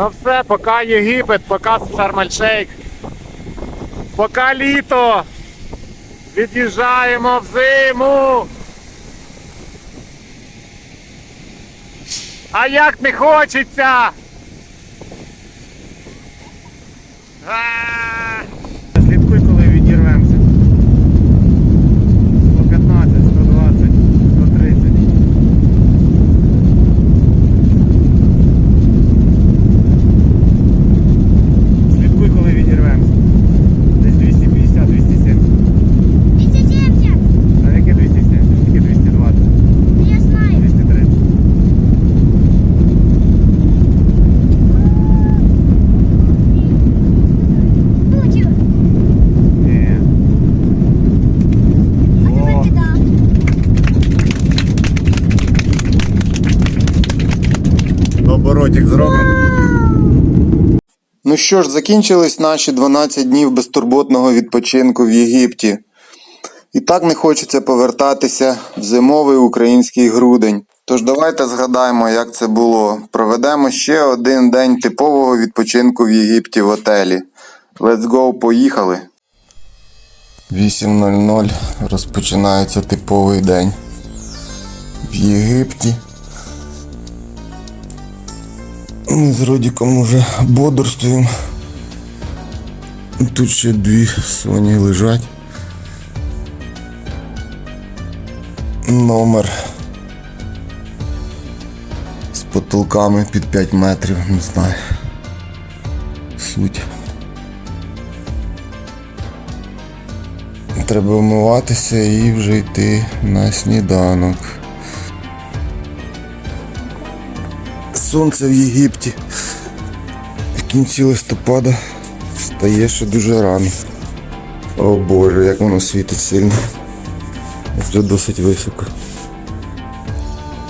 Ну все, пока Єгипет, пока Шарм-Ель-Шейх, поки літо. Від'їжджаємо в зиму. А як не хочеться? А! Оборотик. Ну що ж, закінчились наші 12 днів безтурботного відпочинку в Єгипті. І так не хочеться повертатися в зимовий український грудень. Тож давайте згадаємо, як це було. Проведемо ще один день типового відпочинку в Єгипті в отелі. Let's go, поїхали. 8.00 розпочинається типовий день в Єгипті. Ми з Родіком уже бодрствуємо. Тут ще дві соні лежать. Номер з потолками під 5 метрів, не знаю. Суть. Треба вмиватися і вже йти на сніданок. Сонце в Єгипті в кінці листопада стає ще дуже рано. О Боже, як воно світить сильно. Вже досить високо.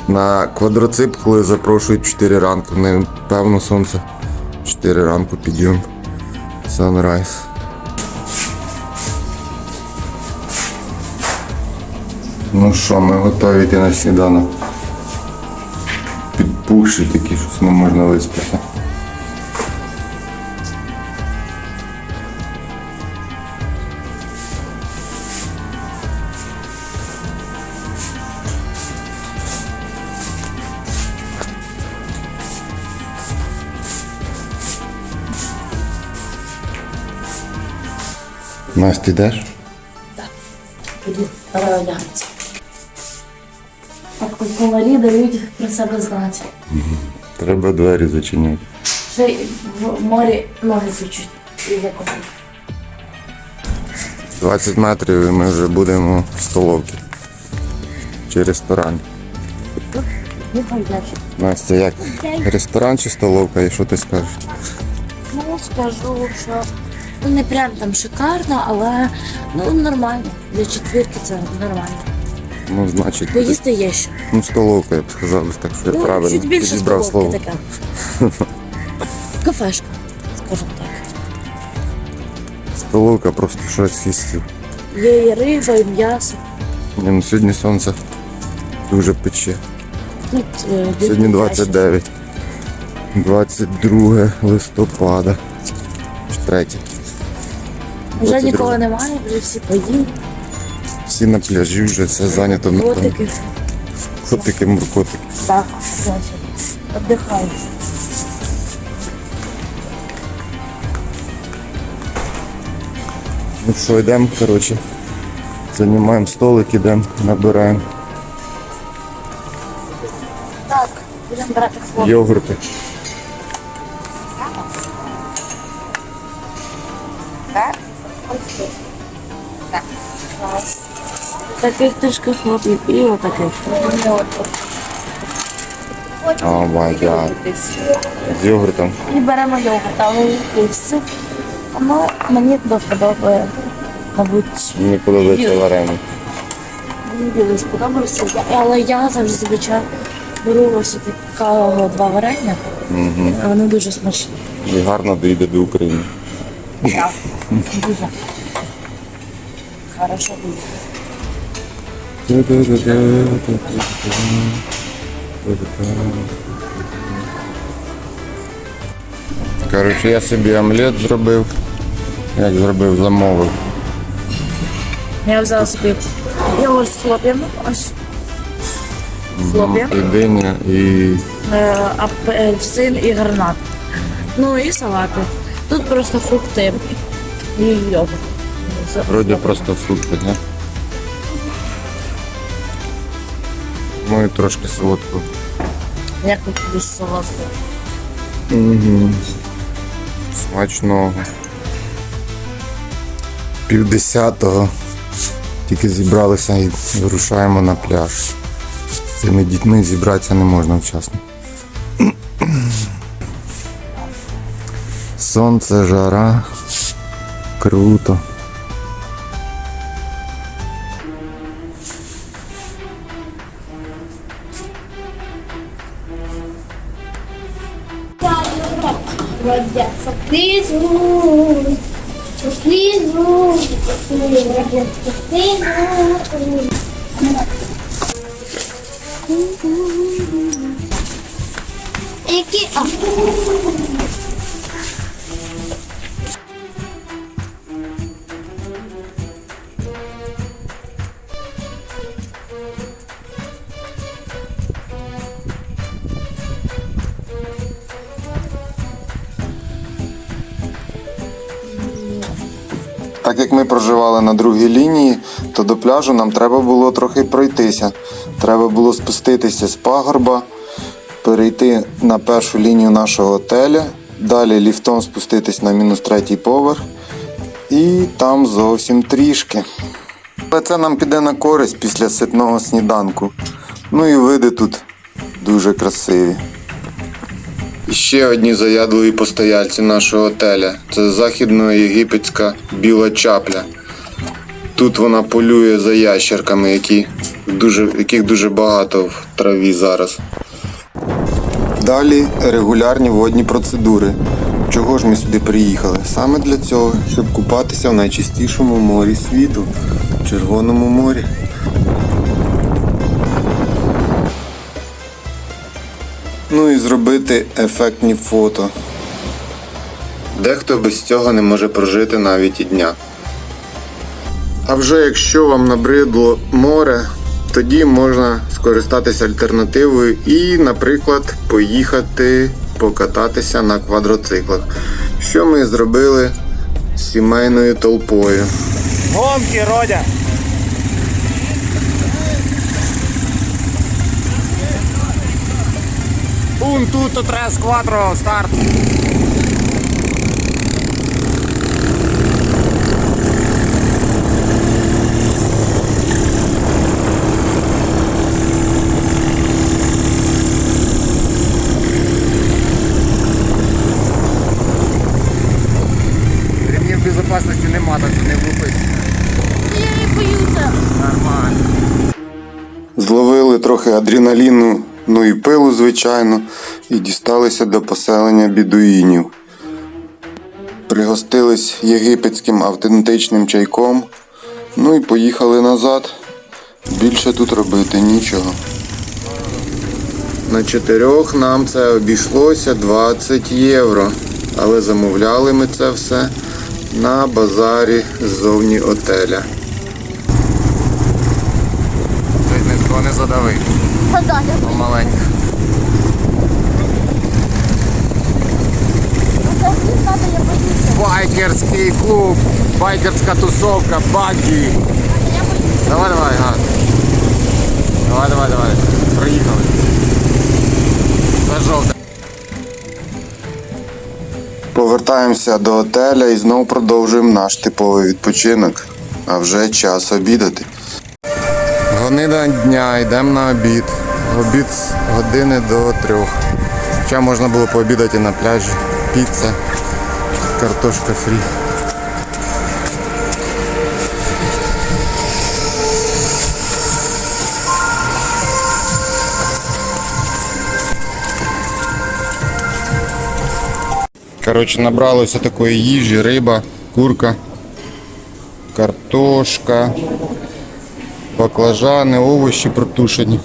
На квадроцикл, коли запрошують 4 ранку, не певно сонце. 4 ранку підйом. Sunrise. Ну що, ми готові йти на сніданок підпухші такі, щось не можна виспати. Настя, ти йдеш? Поварі дають про себе знати. Треба двері зачиняти. Ще й в морі ноги чуть-чуть і закопати. 20 метрів і ми вже будемо в столовці. Чи ресторан. Настя, як? Ресторан чи столовка, і що ти скажеш? Ну, скажу, що ну, не прям там шикарно, але ну нормально. Для четвірки це нормально. Ну, значить, Поїсти є що. ну, столовка, я б сказав, так що я Ну, правильно чуть більше підібрав столовки слово. така. Кафешка, скажімо так. Столовка просто щось їсти. Є і риба, і м'ясо. Ні, ну, сьогодні сонце дуже пече. Ну, е, Сьогодні більше 29. 22 листопада. Чи третє. Вже 22. нікого немає, вже всі поїли. Всі на пляжі вже все зайнято. напевно. Котики. Котики, муркотики. Так, значить. Отдихають. Ну що, йдемо, коротше. Займаємо столик, ідемо, набираємо Так, будемо брати хлоп. йогурти. Таких трішки хлопів і отаких. О май гад. З йогуртом. І беремо йогурт, але і все. Ну, мені дуже подобає, мабуть, Мені подобається варення. мені білий сподобався, але я завжди звичайно беру ось такого два варення. Вони дуже смачні. І гарно доїде до України. Так, Дуже. Хорошо буде. Коротше, я собі омлет зробив. Як зробив, замовив. Я взяла собі йогурт з хлоп'ями, ось хлоп'я, І е, апельсин і гранат. Ну і салати. Тут просто фрукти і йогурт. Вроді просто фрукти, не? Ну і трошки солодку. Як тут без солодкого. Смачного. Півдесятого. Тільки зібралися і вирушаємо на пляж. З цими дітьми зібратися не можна вчасно. Сонце, жара. Круто. Raja. So please move. So please move. So please move. Iki. Oh. Так як ми проживали на другій лінії, то до пляжу нам треба було трохи пройтися. Треба було спуститися з пагорба, перейти на першу лінію нашого готеля, далі ліфтом спуститись на мінус третій поверх і там зовсім трішки. Але це нам піде на користь після ситного сніданку. Ну і види тут дуже красиві. Ще одні заядливі постояльці нашого готеля. Це західноєгипетська біла чапля. Тут вона полює за ящерками, які дуже, яких дуже багато в траві зараз. Далі регулярні водні процедури. Чого ж ми сюди приїхали? Саме для цього, щоб купатися в найчистішому морі світу Червоному морі. Ну і зробити ефектні фото. Дехто без цього не може прожити навіть і дня. А вже якщо вам набридло море, тоді можна скористатися альтернативою і, наприклад, поїхати покататися на квадроциклах. Що ми зробили з сімейною толпою. Гонки, Родя! Un tutto tres quattro start. Ремнів нема, так що не влупись. Я не боюся. Нормально. Зловили трохи адреналіну, ну і пилу, звичайно, і дісталися до поселення бідуїнів. Пригостились єгипетським автентичним чайком, ну і поїхали назад. Більше тут робити нічого. На чотирьох нам це обійшлося 20 євро, але замовляли ми це все на базарі ззовні отеля. Ти ніхто не задавив. Я боюся. Байкерський клуб, байкерська тусовка, багі. Давай, давай, газ. Давай, давай, давай. Проїхали. Це жовте. Повертаємося до готеля і знову продовжуємо наш типовий відпочинок. А вже час обідати. Гонина дня, йдемо на обід. Обід з години до трьох. Хоча можна було пообідати на пляжі. Піца, картошка фрі. Коротше, набралося такої їжі, риба, курка, картошка, баклажани, овочі протушені.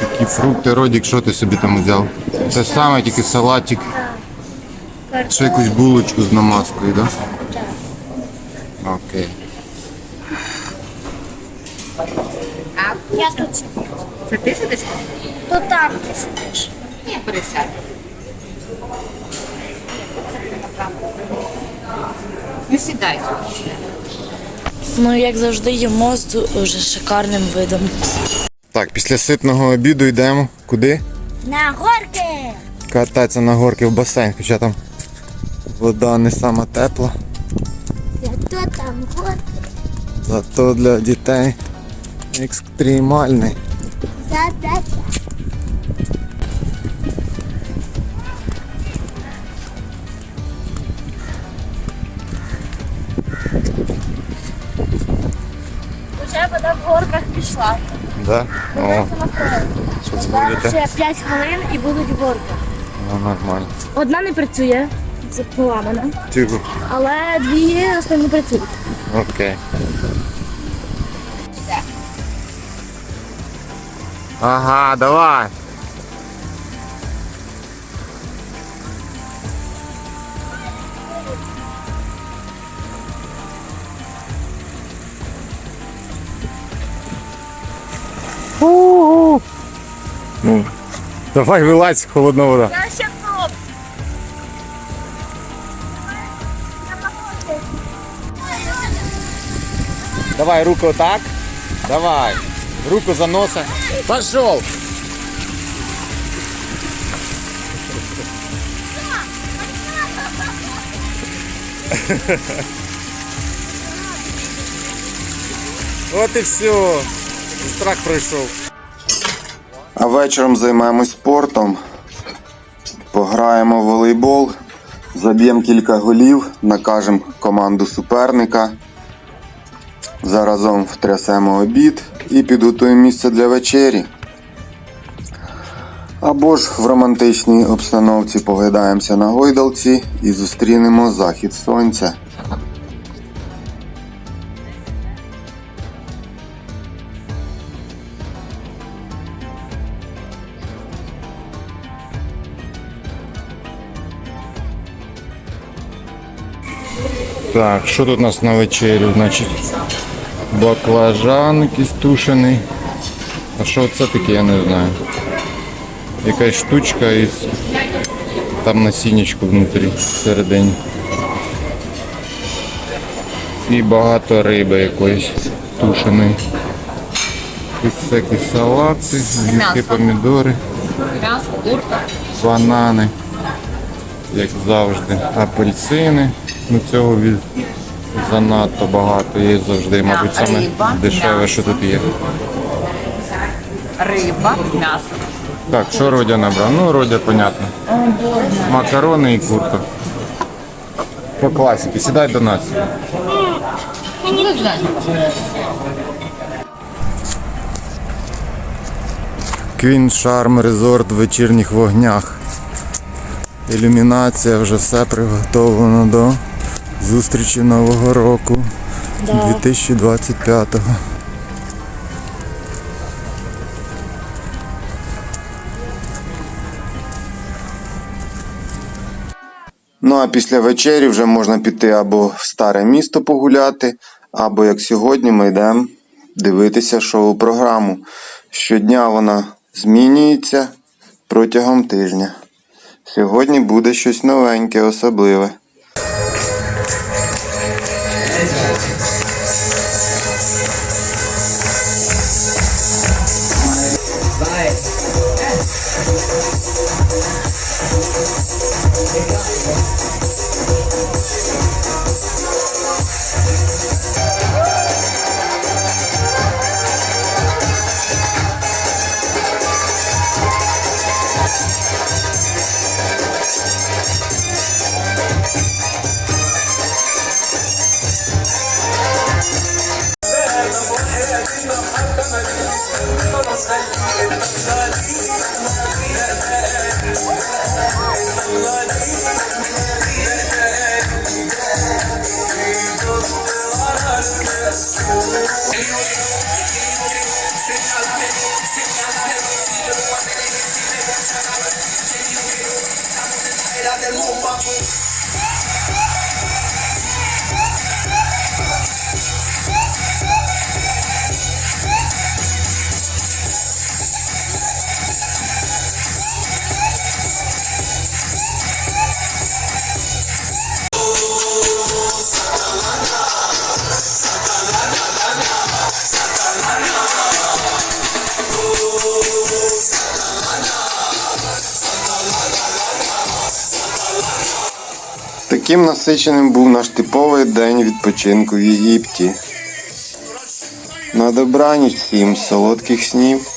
Такі фрукти, Родік, що ти собі там взяв? Те саме, тільки салатик. Ще якусь булочку з намазкою, так? Да? Окей. Я тут сиджу. Це ти сидиш? То там ти сидиш. Ні, пересядь. Не сідай сюди. Ну, як завжди, їмо з дуже шикарним видом. Так, після ситного обіду йдемо. Куди? На горки! Кататися на горки в басейн, хоча там вода не сама тепла. Хто там горки? Зато для дітей екстремальний. Да-да-да. Вода в горках пішла. Да? О, що це будете? Ще 5 хвилин і будуть горки. Ну, нормально. Одна не працює, це поламана, Тихо. але дві останні працюють. Окей. Ага, давай. У-у-у. Ну, давай вилазь, холодна вода. Я ще топ. Давай руку так. Давай. Руку за носа. Пошел. От і все. Страх пройшов. А вечором займаємось спортом. Пограємо в волейбол, заб'ємо кілька голів, накажемо команду суперника. Заразом втрясемо обід і підготуємо місце для вечері. Або ж в романтичній обстановці погидаємося на гойдалці і зустрінемо захід сонця. Так, що тут у нас на вечерю? Значить, баклажан якийсь тушений. А що це таке, я не знаю. Якась штучка із там насіннячко внутрі всередині. І багато риби якоїсь тушеної. Тут всякі салати, гіркі помідори, банани, як завжди, апельсини. Ну цього від занадто багато є завжди, мабуть, саме риба, дешеве, що тут є. Риба, м'ясо. Так, що Родя набрав? Ну, Родя, понятно. Макарони і курка. По класіки, сідай до нас. Не знаю. Квін Шарм Резорт в вечірніх вогнях. Ілюмінація, вже все приготовлено до зустрічі Нового року Да. 2025-го. Ну а після вечері вже можна піти або в старе місто погуляти, або як сьогодні ми йдемо дивитися шоу-програму. Щодня вона змінюється протягом тижня. Сьогодні буде щось новеньке, особливе. Таким насиченим був наш типовий день відпочинку в Єгипті. На добраніч всім солодких снів.